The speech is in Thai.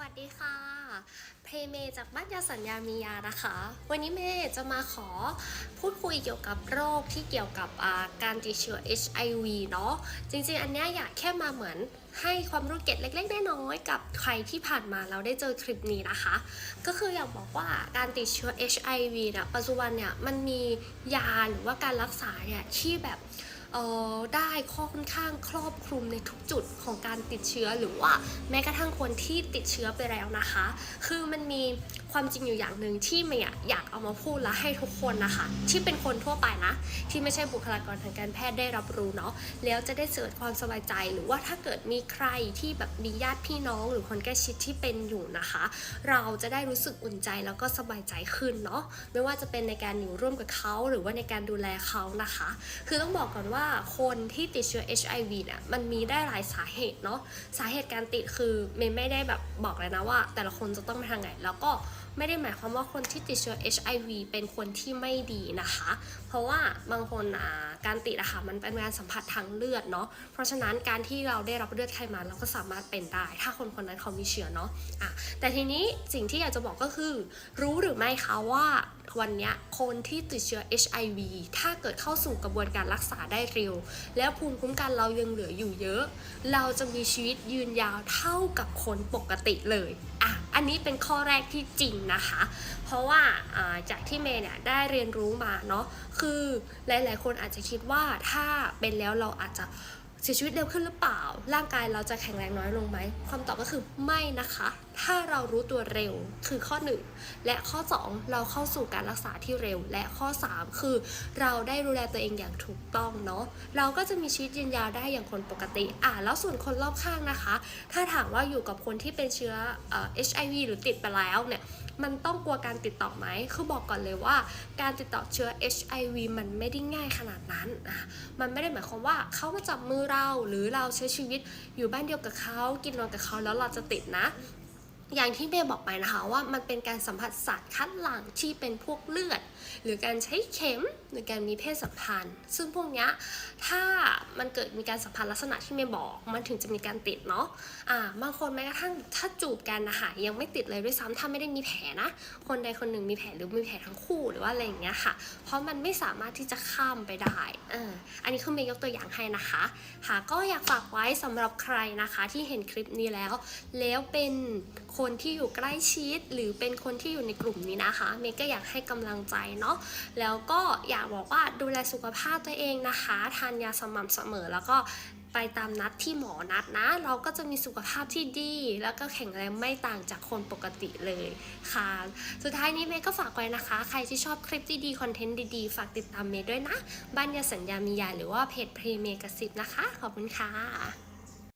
วัสดีค่ะ เพเมจากบ้านยาสัญญามียานะคะ วันนี้เมย์จะมาขอพูดคุยเกี่ยวกับโรคที่เกี่ยวกับาการติดเชื้อ HIV เนาะ จริงๆ อันเนี้ยอยากแค่มาเหมือนให้ความรู้เก็ตเล็กๆ น้อยๆ กับใครที่ผ่านมาเราได้เจอคลิปนี้นะคะ ก็คืออยากบอกว่าการติดเชื้อ HIV นี่ยปัจจุบันเนี่ยมันมียาหรือว่าการรักษาเนี่ยที่แบบ ได้ข้อค่อนข้างครอบคลุมในทุกจุดของการติดเชื้อหรือว่าแม้กระทั่งคนที่ติดเชื้อไปแล้วนะคะ คือมันมี ความจริงอยู่อย่างหนึ่งที่เมย์อยากเอามาพูดและให้ทุกคนนะคะที่เป็นคนทั่วไปนะ ที่ไม่ใช่บุคลากรทางการแพทย์ได้รับรู้เนาะแล้วจะได้เกิดความสบายใจ หรือว่าถ้าเกิดมีใครที่แบบมีญาติพี่น้องหรือคนใกล้ชิดที่เป็นอยู่นะคะ เราจะได้รู้สึกอุ่นใจแล้วก็สบายใจขึ้นเนาะไม่ว่าจะเป็นในการอยู่ร่วมกับเขาหรือว่าในการดูแลเขานะคะ คือต้องบอกก่อนว่าคนที่ติดเชื้อ HIV เนี่ยมันมีได้หลายสาเหตุเนาะสาเหตุการติดคือเมย์ไม่ได้แบบบอกเลยนะว่า แต่ละคนจะต้องไปทางไหนแล้วก็ ไม่ได้หมายความว่าคนที่ติดเชื้อ HIV เป็นคนที่ไม่ดีนะคะ เพราะว่าบางคนอ่าการติดอะค่ะมันเป็นการสัมผัสทางเลือดเนาะเพราะฉะนั้นการที่เราได้รับเลือดใครมาเราก็สามารถเป็นได้ ถ้าคนคนนั้นเขามีเชื้อเนาะอะแต่ทีนี้สิ่งที่อยากจะบอกก็คือ รู้หรือไม่คะว่าวันนี้คนที่ติดเชื้อ HIV ถ้าเกิดเข้าสู่กระบวนการรักษาได้เร็ว แล้วภูมิคุ้มกันเรายังเหลืออยู่เยอะ เราจะมีชีวิตยืนยาวเท่ากับคนปกติเลยอะ อันนี้เป็นข้อแรกที่จริงนะคะ เพราะว่าอ่าจากที่เมย์เนี่ยได้เรียนรู้มาเนาะคือหลายๆ คนอาจจะคิดว่าถ้าเป็นแล้วเราอาจจะ เสียชีวิตเร็วขึ้นหรือเปล่า ร่างกายเราจะแข็งแรงน้อยลงไหมคำตอบก็คือไม่นะคะ ถ้าเรารู้ตัวเร็วคือข้อหนึ่งและข้อ 2 เราเข้าสู่การรักษาที่เร็ว และข้อ 3 คือ เราได้ดูแลตัวเองอย่างถูกต้องเนาะ เราก็จะมีชีวิตยืนยาวได้อย่างคนปกติ อะแล้วส่วนคนรอบข้างนะคะ ถ้าถามว่าอยู่กับคนที่เป็นเชื้อเอ่อ HIV หรือติดไปแล้วเนี่ยมันต้องกลัวการติดต่อไหม คือบอกก่อนเลยว่า การติดต่อเชื้อ HIV มันไม่ได้ง่ายขนาดนั้นอะมันไม่ได้หมายความว่าเขามาจับมือเราหรือเราใช้ชีวิตอยู่บ้านเดียวกับเขากินนอนกับเขาแล้วเราจะติดนะ อย่างที่เบย์บอกไปนะคะว่ามันเป็นการสัมผัสสารคัดหลั่งที่เป็นพวกเลือด หรือการใช้เข็มหรือการมีเพศสัมพันธ์ ซึ่งพวกนี้ถ้ามันเกิดมีการสัมพันธ์ลักษณะที่เมย์บอกมันถึงจะมีการติดเนาะอ่าบางคนแม้กระทั่งถ้าจูบกันนะคะยังไม่ติดเลยด้วยซ้ำถ้าไม่ได้มีแผลนะ คนใดคนหนึ่งมีแผลหรือมีแผลทั้งคู่หรือว่าอะไรอย่างเงี้ยค่ะ เพราะมันไม่สามารถที่จะข้ามไปได้เอออันนี้คือเมย์ยกตัวอย่างให้นะคะค่ะก็อยากฝากไว้สำหรับใครนะคะที่เห็นคลิปนี้แล้ว แล้วเป็นคคนที่อยู่ใกล้ชิด หรือเป็นคนที่อยู่ในกลุ่มนี้นะคะ เมย์ก็อยากให้กำลังใจเนาะแล้วก็อยากบอกว่าดูแลสุขภาพตัวเองนะคะทานยาสม่ำเสมอแล้วก็ไปตามนัดที่หมอนัดนะ เราก็จะมีสุขภาพที่ดี แล้วก็แข็งแรงไม่ต่างจากคนปกติเลยค่ะ สุดท้ายนี้เมย์ก็ฝากไว้นะคะ ใครที่ชอบคลิปดีๆ คอนเทนต์ดีๆ ฝากติดตามเมย์ด้วยนะ บ้านยาสัญญามียาหรือว่าเพจเพรเมกสิบนะคะ ขอบคุณค่ะ